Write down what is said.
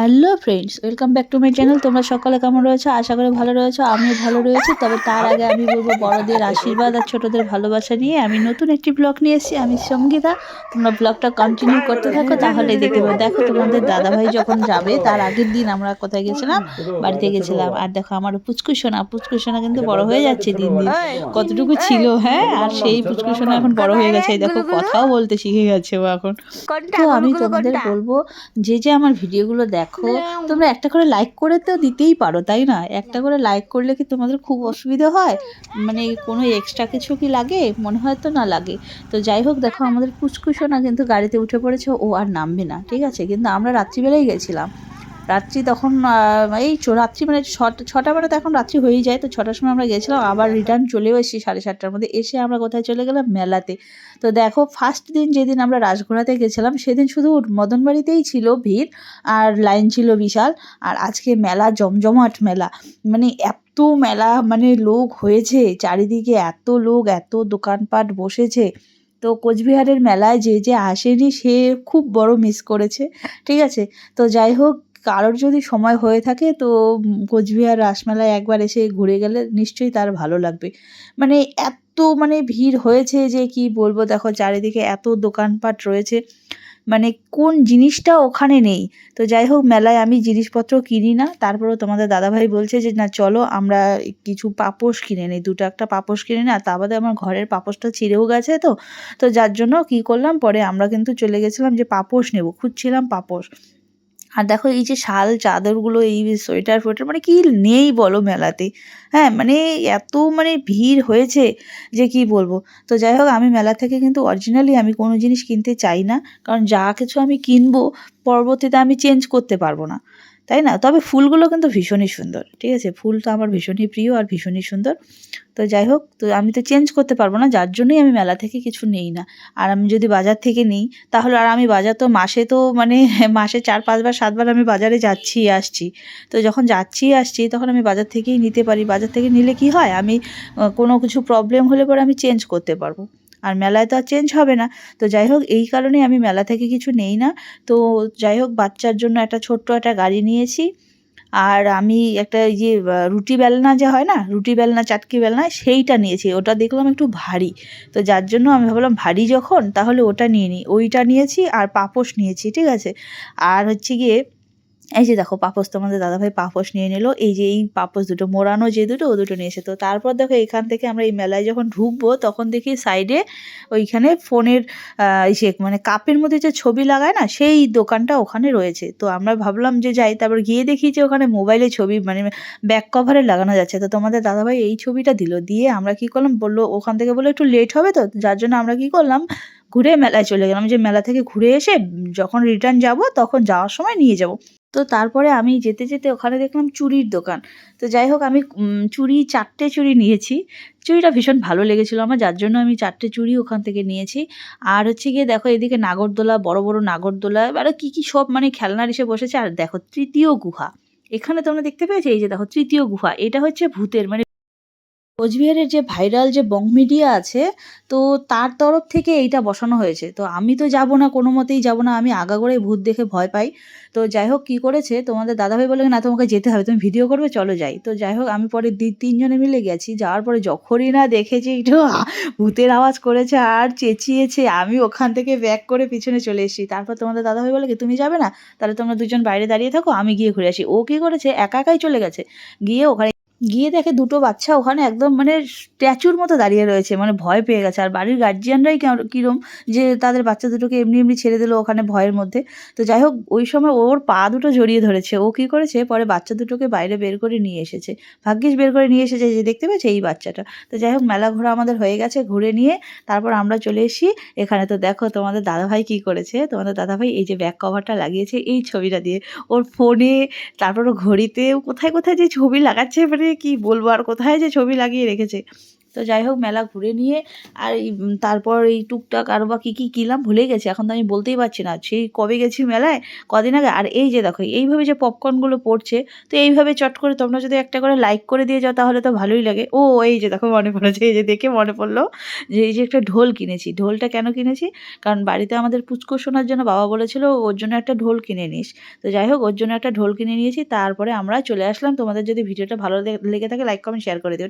Hello friends welcome back to my channel তোমরা সকালে কেমন রয়েছো? আশা করি ভালো রয়েছো, আমিও ভালো রয়েছি। তবে তার আগে আমি বলব, বড়দের আশীর্বাদ আর ছোটদের ভালোবাসা নিয়ে আমি নতুন একটি ব্লগ নিয়ে এসেছি। আমি সঙ্গীতা। তোমরা ব্লগটা কন্টিনিউ করতে থাকো তাহলে দেখতে পাবো। দেখো, তোমাদের দাদাভাই যখন যাবে, তার আগের দিন আমরা কোথায় গেছিলাম? বাড়িতে গেছিলাম। আর দেখো, আমার পুচকুসোনা পুচকুসোনা কিন্তু বড় হয়ে যাচ্ছে দিন দিন। কতটুকু ছিল হ্যাঁ? আর সেই পুচকুসোনা এখন বড় হয়ে গেছে। দেখো, কথাও বলতে শিখে গেছে ও এখন। তো আমি তোমাদের বলব, যে যে আমার ভিডিওগুলো দেখো তোমরা একটা করে লাইক করে তো দিতেই পারো তাই না? একটা করে লাইক করলে কি তোমাদের খুব অসুবিধা হয়? মানে কোনো এক্সট্রা কিছু কি লাগে? মনে হয় তো না লাগে। তো যাই হোক দেখো আমাদের কুচকুচো না কিন্তু গাড়িতে উঠে পড়েছে ও আর নামবে না ঠিক আছে? কিন্তু আমরা রাত্রিবেলাই গেছিলাম। রাত্রি তখন এই রাত্রি মানে ছটা মানে তো এখন রাত্রি হয়েই যায়, তো ছটার সময় আমরা গেছিলাম, আবার রিটার্ন চলেও এসেছি সাড়ে সাতটার মধ্যে। এসে আমরা কোথায় চলে গেলাম? মেলাতে। তো দেখো ফার্স্ট দিন যেদিন আমরা রাজঘোড়াতে গেছিলাম, সেদিন শুধু মদনবাড়িতেই ছিল ভিড়, আর লাইন ছিল বিশাল। আর আজকে মেলা, জমজমাট মেলা। মানে এত মেলা মানে লোক হয়েছে, চারিদিকে এত লোক, এত দোকানপাট বসেছে। তো কোচবিহারের মেলায় যে যে আসেনি, সে খুব বড় মিস করেছে, ঠিক আছে? তো যাই হোক কারোর যদি সময় হয়ে থাকে, তো কোচবিহার রাসমেলায় একবার এসে ঘুরে গেলে নিশ্চয়ই তার ভালো লাগবে। মানে এত মানে ভিড় হয়েছে যে কি বলব, দেখো চারিদিকে এত দোকানপাট রয়েছে। মানে কোন জিনিসটা ওখানে নেই? তো যাই হোক, মেলায় আমি জিনিসপত্র কিনি না। তারপরেও তোমাদের দাদাভাই বলছে যে, না, চলো আমরা কিছু পাপোশ কিনে নিই। দুটো একটা পাপোশ কিনে আর তা বাদে আমার ঘরের পাপোশটা ছিঁড়েও গেছে তো। তো যার জন্য কি করলাম, পরে আমরা কিন্তু চলে গেছিলাম যে পাপোশ নেব। খুঁজছিলাম পাপোশ। আর দেখো এই যে শাল, চাদরগুলো, এই সোয়েটার ফোয়েটার মানে কি নেই বলো মেলাতে। হ্যাঁ মানে এত মানে ভিড় হয়েছে যে কি বলব। তো যাই হোক, আমি মেলা থেকে কিন্তু অরিজিনালি আমি কোনো জিনিস কিনতে চাই না। কারণ যা কিছু আমি কিনবো, পরবর্তীতে আমি চেঞ্জ করতে পারব না। তাই না? তবে ফুলগুলো কিন্তু ভীষণই সুন্দর, ঠিক আছে? ফুল তো আমার ভীষণই প্রিয় আর ভীষণই সুন্দর। তো যাই হোক, তো আমি তো চেঞ্জ করতে পারব না, যার জন্যই আমি মেলা থেকে কিছু নেই না। আর আমি যদি বাজার থেকে নিই, তাহলে আর আমি বাজার তো মাসে তো মানে মাসে চার পাঁচবার, সাতবার আমি বাজারে যাচ্ছি, আসছি। তো যখন যাচ্ছি, আসছি, তখন আমি বাজার থেকেই নিতে পারি। বাজার থেকে নিলে কি হয়? আমি কোনো কিছু প্রবলেম হলে পরে আমি চেঞ্জ করতে পারব। আর মেলায় তো আর চেঞ্জ হবে না। তো যাই হোক, এই কারণে আমি মেলা থেকে কিছু নেই না। তো যাই হোক, বাচ্চার জন্য একটা ছোট্ট একটা গাড়ি নিয়েছি। আর আমি একটা এই যে রুটি বেলনা যে হয় না, রুটি বেলনা, চাটকি বেলনা, সেইটা নিয়েছি। ওটা দেখলাম একটু ভারী। তো যার জন্য আমি ভাবলাম, ভারী যখন, তাহলে ওটা নিয়ে নিই। ওইটা নিয়েছি আর পাপোশ নিয়েছি, ঠিক আছে? আর হচ্ছে গিয়ে এই যে দেখো, পাপোশ তোমাদের দাদাভাই পাপোশ নিয়ে নিল। এই যে এই পাপোশ দুটো, মোড়ানো যে দুটো, ও দুটো নিয়েছে তো তারপর দেখো এখান থেকে আমরা এই মেলায় যখন ঢুকবো, তখন দেখি সাইডে ওইখানে ফোনের ইসে মানে কাপের মধ্যে যে ছবি লাগায় না, সেই দোকানটা ওখানে রয়েছে। তো আমরা ভাবলাম যে যাই, তারপর গিয়ে দেখি যে ওখানে মোবাইলে ছবি মানে ব্যাক কভারে লাগানো যাচ্ছে। তো তোমাদের দাদাভাই এই ছবিটা দিল। দিয়ে আমরা কি করলাম, বলল, ওখান থেকে বলল, একটু লেট হবে তো? যার জন্য আমরা কি করলাম, ঘুরে মেলায় চলে গেলাম। যে মেলা থেকে ঘুরে এসে যখন রিটার্ন যাব, তখন যাওয়ার সময় নিয়ে যাব। তো তারপরে আমি যেতে যেতে ওখানে দেখলাম চুড়ির দোকান। তো যাই হোক, আমি চুড়ি, চারটে চুড়ি নিয়েছি। চুড়িটা ভীষণ ভালো লেগেছিলো আমার, যার জন্য আমি চারটে চুড়ি ওখান থেকে নিয়েছি। আর হচ্ছে গিয়ে দেখো, এদিকে নাগরদোলা, বড় বড় নাগরদোলা আরও কী কী সব মানে খেলনার এসে বসেছে। আর দেখো, তৃতীয় গুহা। এখানে তোমরা দেখতে পেয়েছ? এই যে দেখো, তৃতীয় গুহা। এটা হচ্ছে ভূতের মানে কোচবিহারের যে ভাইরাল যে বং মিডিয়া আছে, তো তার তরফ থেকে এইটা বসানো হয়েছে। তো আমি তো যাব না, কোনো মতেই যাব না, আমি আগাগোড়াই ভূত দেখে ভয় পাই। তো যাই হোক, কী করেছে? তোমাদের দাদাভাই বলে না, তোমাকে যেতে হবে, তুমি ভিডিও করবে, চলো যাই। তো যাই হোক, আমি পরে তিনজনে মিলে গেছি, যাওয়ার পরে যখনই না দেখেছি, একটু ভূতের আওয়াজ করেছে আর চেঁচিয়েছে। আমি ওখান থেকে ব্যাক করে পিছনে চলে এসেছি। তারপর তোমাদের দাদাভাই বলে কি, তুমি যাবে না? তাহলে তোমরা দুজন বাইরে দাঁড়িয়ে থাকো, আমি গিয়ে ঘুরে আসি। ও কী করেছে? একা একাই চলে গেছে। গিয়ে ওখানে গিয়ে দেখে দুটো বাচ্চা ওখানে একদম মানে স্ট্যাচুর মতো দাঁড়িয়ে রয়েছে মানে ভয় পেয়ে গেছে। আর বাড়ির গার্জিয়ানরাই কীরম যে তাদের বাচ্চা দুটোকে এমনি এমনি ছেড়ে দিল ওখানে ভয়ের মধ্যে। তো যাই হোক, ওই সময় ওর পা দুটো জড়িয়ে ধরেছে। ও কী করেছে? পরে বাচ্চা দুটোকে বাইরে বের করে নিয়ে এসেছে। ভাগ্যিস বের করে নিয়ে এসেছে যে দেখতে পেয়েছে এই বাচ্চাটা। তো যাই হোক, মেলা ঘোরা আমাদের হয়ে গেছে ঘুরে নিয়ে। তারপর আমরা চলে এসি এখানে। তো দেখো তোমাদের দাদাভাই কী করেছে? তোমাদের দাদাভাই এই যে ব্যাক কভারটা লাগিয়েছে এই ছবিটা দিয়ে। ওর ফোনে তারপর ঘড়িতে কোথায় কোথায় যে ছবি লাগাচ্ছে মানে কি বলব আর কোথায় যে ছবি লাগিয়ে রেখেছে? তো যাই হোক মেলা ঘুরে নিয়ে আর তারপর এই টুকটাক আরও বা কী কী কিনলাম ভুলে গেছি। এখন তো আমি বলতেই পারছি না সেই কবে গেছি মেলায়, কদিন আগে। আর এই যে দেখো, এইভাবে যে পপকর্নগুলো পড়ছে, তো এইভাবে চট করে তোমরা যদি একটা করে লাইক করে দিয়ে যাও তাহলে তো ভালোই লাগে। ও, এই যে দেখো মনে পড়েছে এই যে দেখে মনে পড়ল যে এই যে একটা ঢোল কিনেছি। ঢোলটা কেন কিনেছি? কারণ বাড়িতে আমাদের পুচকো শোনার জন্য বাবা বলেছিল, ওর জন্য একটা ঢোল কিনে নিস। তো যাই হোক, ওর জন্য একটা ঢোল কিনে নিয়েছি। তারপরে আমরা চলে আসলাম। তোমাদের যদি ভিডিওটা ভালো লেগে থাকে লাইক কমেন্ট শেয়ার করে দিও।